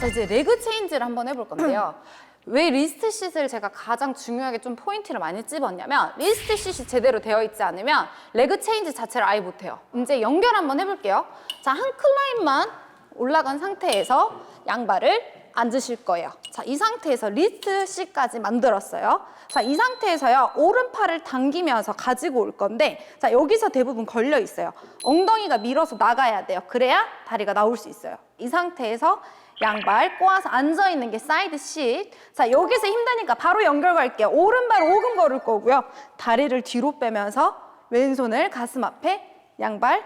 자 이제 레그 체인지를 한번 해볼 건데요. 왜 리스트 싯을 제가 가장 중요하게 좀 포인트를 많이 찝었냐면 리스트 싯이 제대로 되어 있지 않으면 레그 체인지 자체를 아예 못해요. 이제 연결 한번 해볼게요. 자 한 클라인만 올라간 상태에서 양발을 앉으실 거예요. 자, 이 상태에서 리스트 C까지 만들었어요. 자, 이 상태에서요, 오른팔을 당기면서 가지고 올 건데, 자, 여기서 대부분 걸려 있어요. 엉덩이가 밀어서 나가야 돼요. 그래야 다리가 나올 수 있어요. 이 상태에서 양발 꼬아서 앉아 있는 게 사이드 시. 자, 여기서 힘드니까 바로 연결 갈게요. 오른발 오금 걸을 거고요. 다리를 뒤로 빼면서 왼손을 가슴 앞에 양발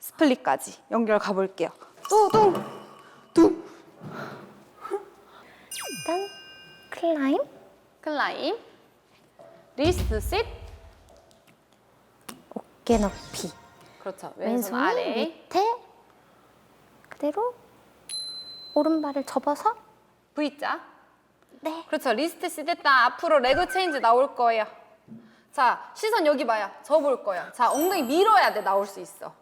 스플릿까지 연결 가볼게요. 뚜둥 둥 일단 클라임 클라임 리스트 sit 어깨 높이 그렇죠 왼손 왼손 아래 밑에 그대로 오른발을 접어서? V자. 네. 그렇죠. 리스트 sit 됐다. 앞으로 레그 체인지 나올 거예요. 자 시선 여기 봐요. 저볼 거예요. 자 엉덩이 밀어야 돼. 나올 수 있어.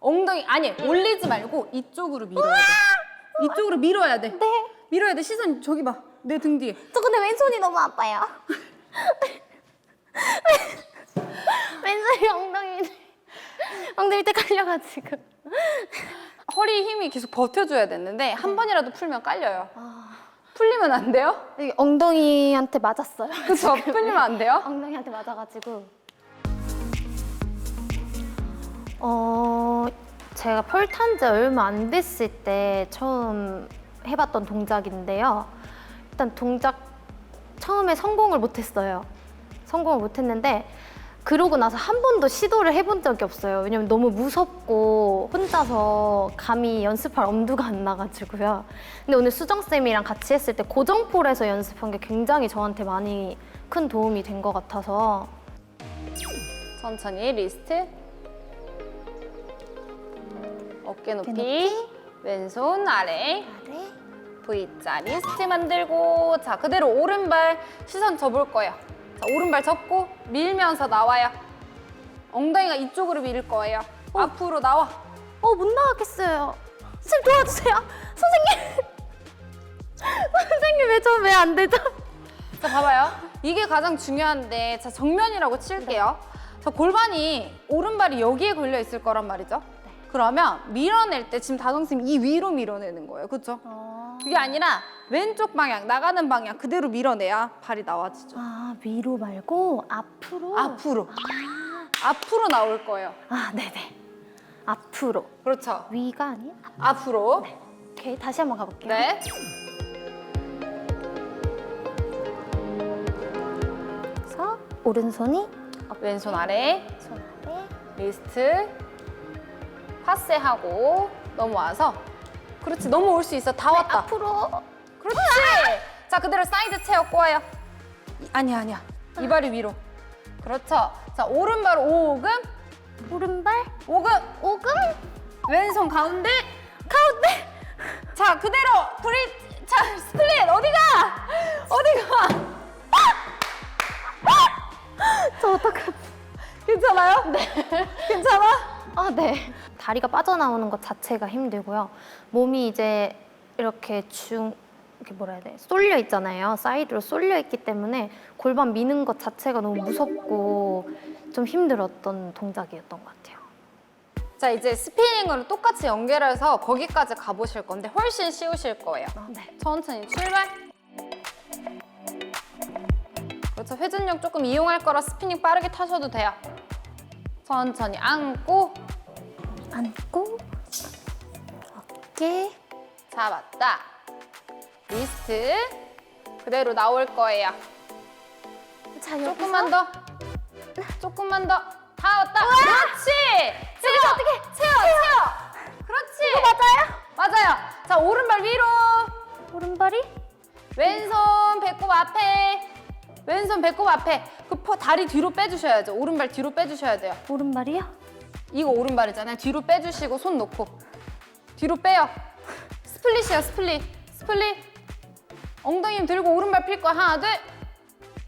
엉덩이 아니 올리지 말고 이쪽으로 밀어야 돼. 이쪽으로 밀어야 돼. 네. 밀어야 돼. 시선 저기 봐 내 등 뒤에. 저 근데 왼손이 너무 아파요. 왼손이 엉덩이 엉덩이 때 깔려가지고. 허리 힘이 계속 버텨줘야 되는데 한 번이라도 풀면 깔려요 풀리면 안 돼요? 여기 엉덩이한테 맞았어요. 그쵸 풀리면 안 돼요? 엉덩이한테 맞아가지고. 어, 제가 펄 탄 지 얼마 안 됐을 때 처음 해봤던 동작인데요. 일단 동작 처음에 성공을 못했어요. 성공을 못했는데 그러고 나서 한 번도 시도를 해본 적이 없어요. 왜냐면 너무 무섭고 혼자서 감히 연습할 엄두가 안 나가지고요. 근데 오늘 수정 쌤이랑 같이 했을 때 고정폴에서 연습한 게 굉장히 저한테 많이 큰 도움이 된 것 같아서. 천천히 리스트. 어깨 높이. 왼손 아래. 아래. V자 리스트 만들고. 자 그대로 오른발 시선 접을 거예요 자 오른발 접고 밀면서 나와요 엉덩이가 이쪽으로 밀 거예요 앞으로 나와 어 못 나가겠어요. 선생님 도와주세요. 선생님. 선생님 왜 저 왜 안 되죠? 자 봐봐요 이게 가장 중요한데 자 정면이라고 칠게요 자 골반이 오른발이 여기에 걸려 있을 거란 말이죠 그러면 밀어낼 때 지금 다정쌤 이 위로 밀어내는 거예요 그렇죠? 그게 아니라 왼쪽 방향 나가는 방향 그대로 밀어내야 발이 나와지죠. 아 위로 말고 앞으로. 앞으로 앞으로 나올 거예요. 아 네네. 앞으로. 그렇죠. 위가 아니야? 앞으로 오케이 다시 한번 가볼게요. 네 그래서 오른손이 왼손 아래 손 아래. 리스트 파세하고 넘어와서 그렇지 넘어올 수 있어 다 왔다. 앞으로. 자 그대로 사이드 체어 꼬아요. 이- 아니야 아니야 이발이 위로. 그렇죠. 자 오른발 오금 오른발 오금 오금. 왼손 가운데 가운데 자 그대로 브리 자 스플릿 어디가 어디가 저 어떡하? 괜찮아요? 네 괜찮아? 아 네. 다리가 빠져나오는 것 자체가 힘들고요. 몸이 이제 이렇게 중 이렇게 뭐라 해야 돼? 쏠려 있잖아요. 사이드로 쏠려 있기 때문에 골반 미는 것 자체가 너무 무섭고 좀 힘들었던 동작이었던 것 같아요. 자 이제 스피닝으로 똑같이 연결해서 거기까지 가보실 건데 훨씬 쉬우실 거예요 네. 천천히 출발 그렇죠 회전력 조금 이용할 거라 스피닝 빠르게 타셔도 돼요 천천히 안고 안고 어깨 잡았다. 리스트 그대로 나올 거예요. 자 조금만 더. 조금만 더. 다 왔다. 그렇지. 채워. 어떻게? 채워. 채워. 그렇지. 맞아요? 맞아요. 자 오른발 위로. 오른발이 왼손 배꼽 앞에. 왼손 배꼽 앞에. 그 퍼- 다리 뒤로 빼주셔야죠. 오른발 뒤로 빼주셔야 돼요. 오른발이요? 이거 오른발이잖아요. 뒤로 빼주시고 손 놓고 뒤로 빼요. 스플릿이요, 스플릿. 스플릿. 엉덩이 힘 들고 오른발 필 거야. 하나, 둘.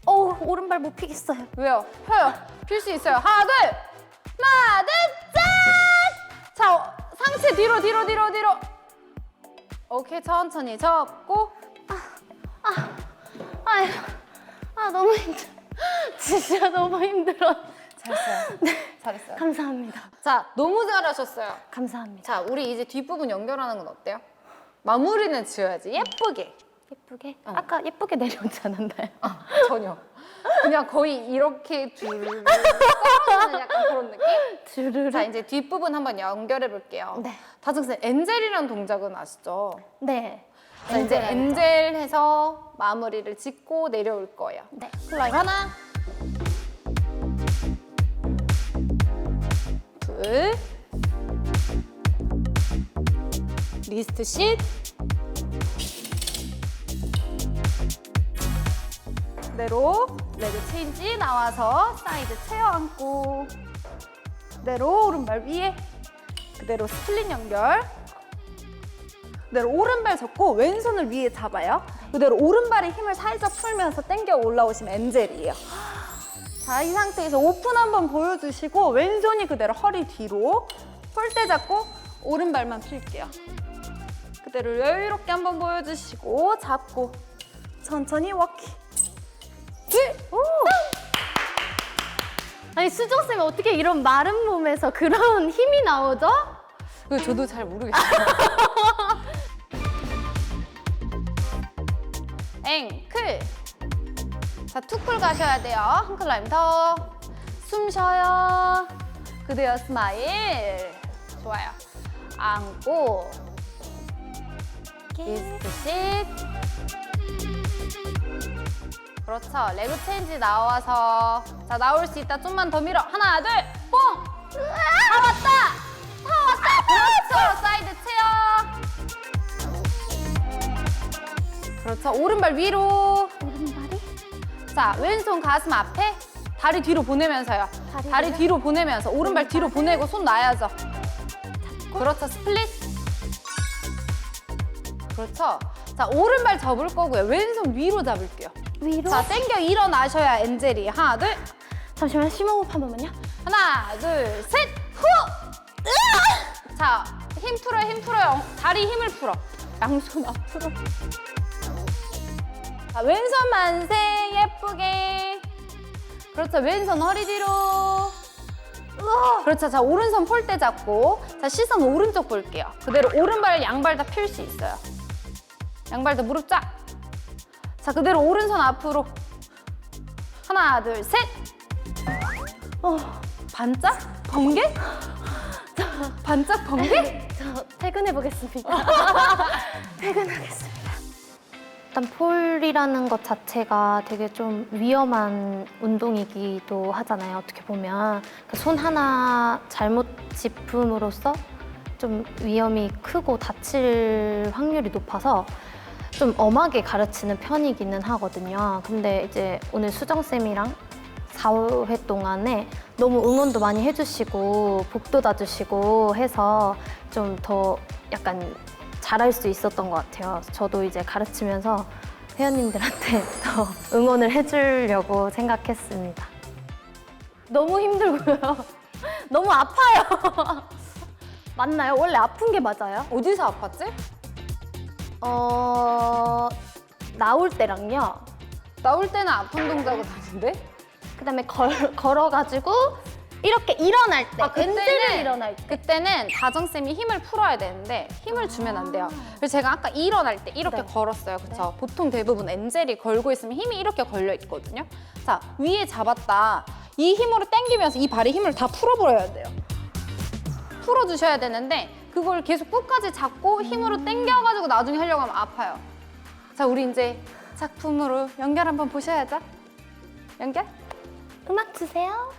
어 오른발 못 피겠어요. 왜요? 펴요. 필 수 있어요. 하나, 둘. 하나, 둘, 짠! 자, 어, 상체 뒤로, 뒤로, 뒤로, 뒤로. 오케이 천천히 접고 아유, 아 너무 힘들. 진짜 너무 힘들어. 잘했어요. 잘했어요. 감사합니다. 자 너무 잘하셨어요. 감사합니다. 자 우리 이제 뒷부분 연결하는 건 어때요? 마무리는 지어야지 예쁘게. 예쁘게? 어. 아까 예쁘게 내려오지 않았나요? 아, 전혀. 그냥 거의 이렇게 줄 떨어지는 약간 그런 느낌? 주르르. 자 이제 뒷부분 한번 연결해 볼게요. 네. 다정쌤 엔젤이라는 동작은 아시죠? 네. 자, 이제 엔젤 해서 마무리를 짓고 내려올 거예요. 네. 슬라임 하나, 둘, 리스트 쉿, 그대로 레그 체인지 나와서 사이드 체어 앉고 그대로 오른발 위에 그대로 스플릿 연결 그대로 오른발 접고 왼손을 위에 잡아요. 그대로 오른발에 힘을 살짝 풀면서 당겨 올라오시면 엔젤이에요. 자, 이 상태에서 오픈 한번 보여주시고 왼손이 그대로 허리 뒤로 폴대 잡고 오른발만 필게요. 그대로 여유롭게 한번 보여주시고 잡고 천천히 워킹. 둘, 아니 수정 쌤이 어떻게 이런 마른 몸에서 그런 힘이 나오죠? 그 저도 잘 모르겠어요. 앵클. 자, 투쿨 가셔야 돼요. 한 클라임 더. 숨 쉬어요. 그대요, 스마일. 좋아요. 안고. 리스트씩. 그렇죠. 레그 체인지 나와서. 자, 나올 수 있다. 좀만 더 밀어. 하나, 둘, 뽕! 다 왔다! 다 왔다! 그렇죠. 사이드 체어. 그렇죠. 오른발 위로. 오른발이? 자, 왼손 가슴 앞에. 다리 뒤로 보내면서요. 다리 다리 뒤로? 보내면서 오른발 뒤로 보내고 손 놔야죠. 그렇죠. 스플릿. 그렇죠. 자, 오른발 접을 거고요. 왼손 위로 잡을게요. 위로? 자, 당겨 일어나셔야 엔젤이. 하나, 둘. 잠시만 심호흡 한 번만요. 하나, 둘, 셋, 후! 자, 힘 풀어요, 힘 풀어요. 다리 힘을 풀어. 양손 앞으로. 자, 왼손 만세, 예쁘게. 그렇죠, 왼손 허리 뒤로. 그렇죠, 자, 오른손 폴대 잡고. 자, 시선 오른쪽 볼게요. 그대로 오른발, 양발 다필수 있어요. 양발 다 무릎 쫙. 자, 그대로 오른손 앞으로. 하나, 둘, 셋. 어, 반짝? 번개? 반짝 번개? 저 퇴근해 보겠습니다. 퇴근하겠습니다. 일단 폴이라는 것 자체가 되게 좀 위험한 운동이기도 하잖아요. 어떻게 보면 그손 하나 잘못 짚음으로써 좀 위험이 크고 다칠 확률이 높아서 좀 엄하게 가르치는 편이기는 하거든요. 근데 이제 오늘 수정 쌤이랑 4, 5회 동안에 너무 응원도 많이 해주시고 복도 다주시고 해서 좀 더 약간 잘할 수 있었던 것 같아요. 저도 이제 가르치면서 회원님들한테 더 응원을 해주려고 생각했습니다. 너무 힘들고요. 너무 아파요. 맞나요? 원래 아픈 게 맞아요? 어디서 아팠지? 어 나올 때랑요. 나올 때는 아픈 동작은 아닌데? 그다음에 걸, 걸어가지고 이렇게 일어날 때, 아, 그때는- 일어날 때. 그때는 다정쌤이 힘을 풀어야 되는데 힘을 주면 안 돼요. 그래서 제가 아까 일어날 때 이렇게 네. 걸었어요. 그쵸? 보통 대부분 엔젤이 걸고 있으면 힘이 이렇게 걸려 있거든요. 자, 위에 잡았다. 이 힘으로 당기면서 이 발에 힘을 다 풀어버려야 돼요. 풀어주셔야 되는데 그걸 계속 끝까지 잡고 힘으로 당겨가지고 나중에 하려고 하면 아파요. 자, 우리 이제 작품으로 연결 한번 보셔야죠. 연결? 음악 주세요.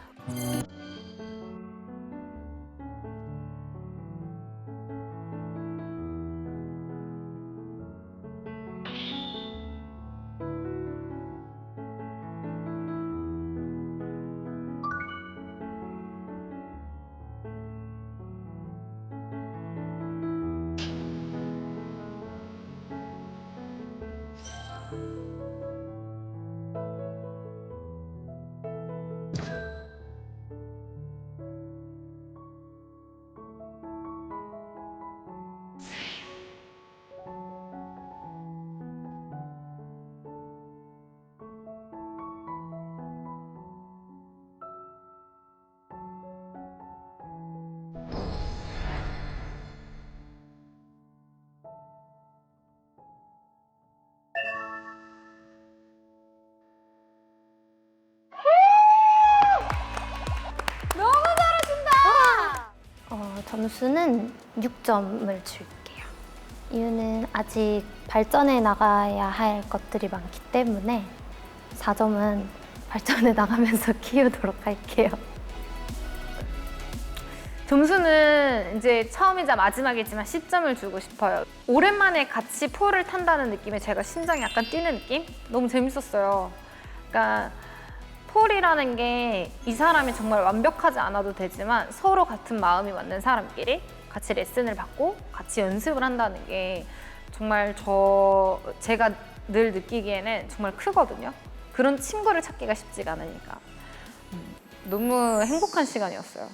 점수는 6점을 줄게요. 이유는 아직 발전해 나가야 할 것들이 많기 때문에 4점은 발전해 나가면서 키우도록 할게요. 점수는 이제 처음이자 마지막이지만 10점을 주고 싶어요. 오랜만에 같이 폴을 탄다는 느낌에 제가 심장이 약간 뛰는 느낌? 너무 재밌었어요. 그러니까 폴이라는 게 이 사람이 정말 완벽하지 않아도 되지만 서로 같은 마음이 맞는 사람끼리 같이 레슨을 받고 같이 연습을 한다는 게 정말 저 제가 늘 느끼기에는 정말 크거든요. 그런 친구를 찾기가 쉽지가 않으니까 음, 너무 행복한 시간이었어요.